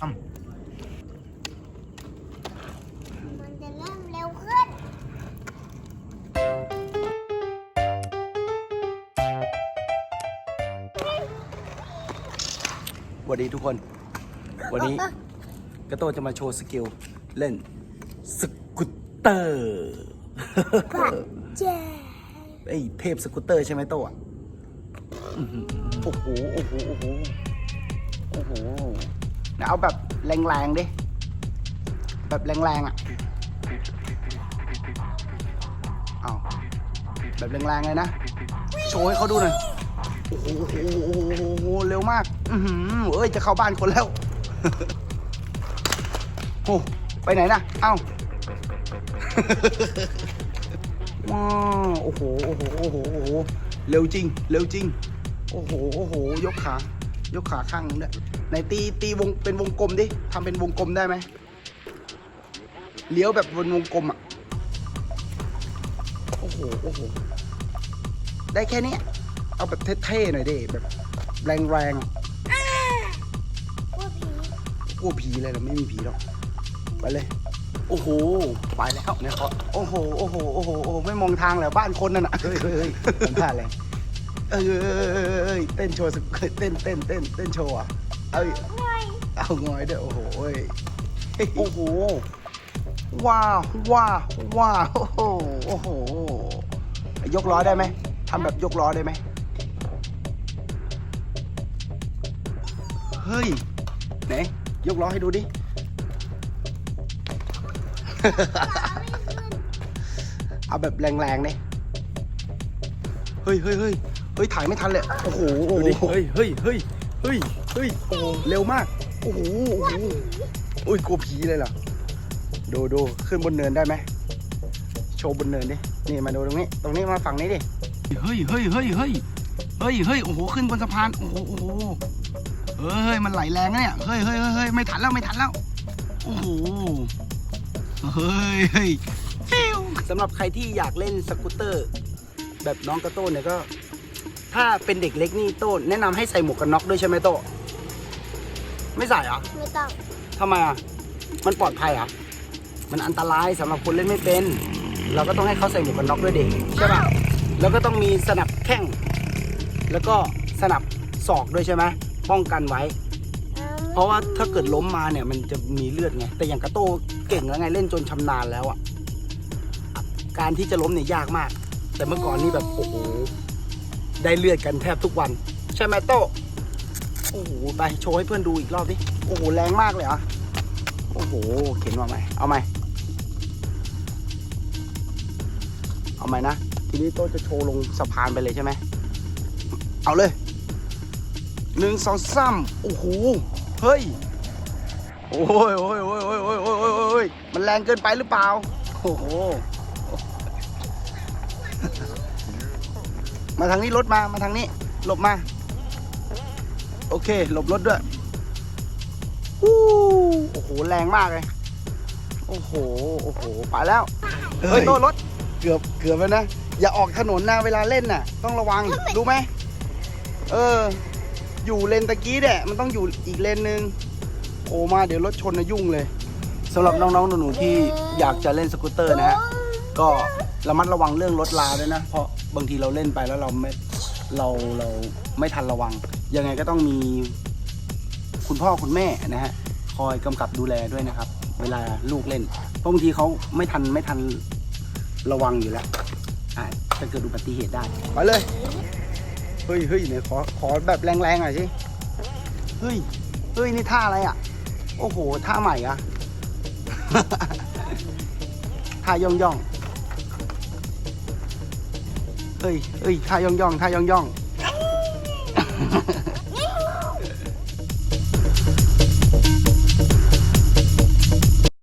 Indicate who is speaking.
Speaker 1: อ้ำ
Speaker 2: มันจะเริ่มเร็วขึ้น
Speaker 1: สวัสดีทุกคน วันนี้กระโตจะมาโชว์สกิล เล่นสกูตเตอร์
Speaker 2: เจ๊
Speaker 1: ไอ้ยเทพสกูตเตอร์ใช่ไหมโตอะอื้อหือโอ้โห โอ้โห โอ้โห โอ้โห นะเอาแบบแรงๆดิ แบบแรงๆอะเอาแบบแรงๆเลยนะ โชว์ให้เขาดูหน่อย โอ้โหเร็วมาก อือหือเอ้ย จะเข้าบ้านคนแล้ว โอ้ไปไหนนะ เอ้าว้าวโอ้โหโอ้โห โอ้โห โอ้โห เร็วจริง เร็วจริง โอ้โห โอ้โห ยกขา ยกขาข้างนึงด้วยไหนตีตีวงเป็นวงกลมดิทำเป็นวงกลมได้ไหมเลี้ยวแบบบนวงกลมอะโอ้โหโอ้โหได้แค่เนี้ยเอาแบบเท่ๆหน่อยดิแบบแรงๆอะ
Speaker 2: พวกผี
Speaker 1: กลัวผีเลยเหรอไม่มีผีหรอกไปเลย โอ้โหไปแล้วเนี่ยเขาโอ้โหโอ้โหโอ้โหโอ้โหไม่มองทางเลยบ้านคนนั่นน่ะเฮ้ยเฮ้ยเฮ้ยผมพลาดเลย เอ้ยเอ้ยเอ้ยเอ้ยเต้นโชว์สักเต้นเต้นเต้นเต้นโชว์อะเอ้ย
Speaker 2: ง่อย
Speaker 1: เอางอยด้วยโอ้โหเอ้ยโอ้โหว้าวว้าวว้าวโอ้โหโอ้โหยกล้อได้ไหมทำแบบยกล้อได้ไหมเฮ้ยไหนยกล้อให้ดูดิเอาแบบแรงๆดิเฮ้ยเฮ้ยเฮ้ยเฮ้ย ถ่ายไม่ทันเลยโอ้โหโอ้
Speaker 3: ดูดิ
Speaker 1: โห
Speaker 3: เฮ้ยเฮ้ยเฮ้ยเฮ้ยเฮ้ย
Speaker 1: โอ้โหเร็วมาก โอ้โหโอ้โหอุ้ยกลัวผีเลยเหรอดูดูขึ้นบนเนินได้ไหมโชว์บนเนินดินี่มาดูตรงนี้ ตรงนี้มาฝั่งนี้ดิเฮ้ยเฮ้ยเฮ้ยเฮ้ยเฮ้ยเฮ้ยโอ้โหขึ้นบนสะพานโอ้โหโอ้โหเฮ้ยมันไหลแรงนะเนี่ยเฮ้ยเฮ้ยเฮ้ยเฮ้ยไม่ทันแล้วไม่ทันแล้วโอ้โหเฮ้ยเฮ้ยฟิวสำหรับใครที่อยากเล่นสกูตเตอร์ แบบน้องกระโต้นเนี่ยก็ ถ้าเป็นเด็กเล็กนี่โต้นแนะนำให้ใส่หมวกกันน็อกด้วยใช่ไหมโต้ไม่ใส่เหรอ
Speaker 2: ไม่ต้อง
Speaker 1: ทำไมอะมันปลอดภัยอะมันอันตรายสำหรับคนเล่นไม่เป็น เราก็ต้องให้เขาใส่หมวกกันน็อกด้วยเด็กใช่ป่ะแล้วก็ต้องมีสนับแข้งแล้วก็สนับศอกด้วยใช่ไหมป้องกันไว้ เพราะว่าถ้าเกิดล้มมาเนี่ยมันจะมีเลือดไงแต่อย่างกระโต้เก่งแล้วไงเล่นจนชำนาญแล้วอะการที่จะล้มเนี่ยยากมาก แต่เมื่อก่อนนี่แบบโอ้โห ได้เลือดกันแทบทุกวัน ใช่ไหมโต้โอ้โหไปโชว์ให้เพื่อนดูอีกรอบดิโอ้โหแรงมากเลยอะโอ้โหเข็นมาไหมเอาไหมเอาไหมนะทีนี้โต้จะโชว์ลงสะพานไปเลยใช่ไหมเอาเลยหนึ่งสองสามโอ้โหเฮ้ยโอ้ยโอ้ยโอ้ยโอ้ยโอ้ยโอ้ยมันแรงเกินไปหรือเปล่า โอ้โห มาทางนี้รถมา มาทางนี้ หลบมา โอเค หลบรถด้วยอู้โอ้โห แรงมากเลย โอ้โห โอ้โห ไปแล้ว เฮ้ยโต้รถ เกือบ เกือบแล้วนะ อย่าออกถนนนะเวลาเล่นน่ะ ต้องระวัง รู้ไหม เออ อยู่เลนตะกี้เนี่ยมันต้องอยู่อีกเลนหนึ่งโอ้มาเดี๋ยวรถชนนะยุ่งเลยสำหรับน้องๆหนูๆที่อยากจะเล่นสกูตเตอร์นะฮะ ก็ระมัดระวังเรื่องรถลาด้วยนะ เพราะบางทีเราเล่นไปแล้วเราไม่เราเราไม่ทันระวัง ยังไงก็ต้องมี คุณพ่อคุณแม่นะฮะคอยกำกับดูแลด้วยนะครับ เวลาลูกเล่น เพราะบางทีเขาไม่ทันไม่ทันระวังอยู่แล้วอาจจะเกิดอุบัติเหตุได้ไปเลยเฮ้ยเฮ้ยเนี่ยขอขอแบบแรงๆหน่อยสิเฮ้ยเฮ้ยนี่ท่าอะไรอะ โอ้โหท่าใหม่อะท่าย่องย่อง เฮ้ยเฮ้ยท่าย่องย่องๆท่าย่องย่องๆ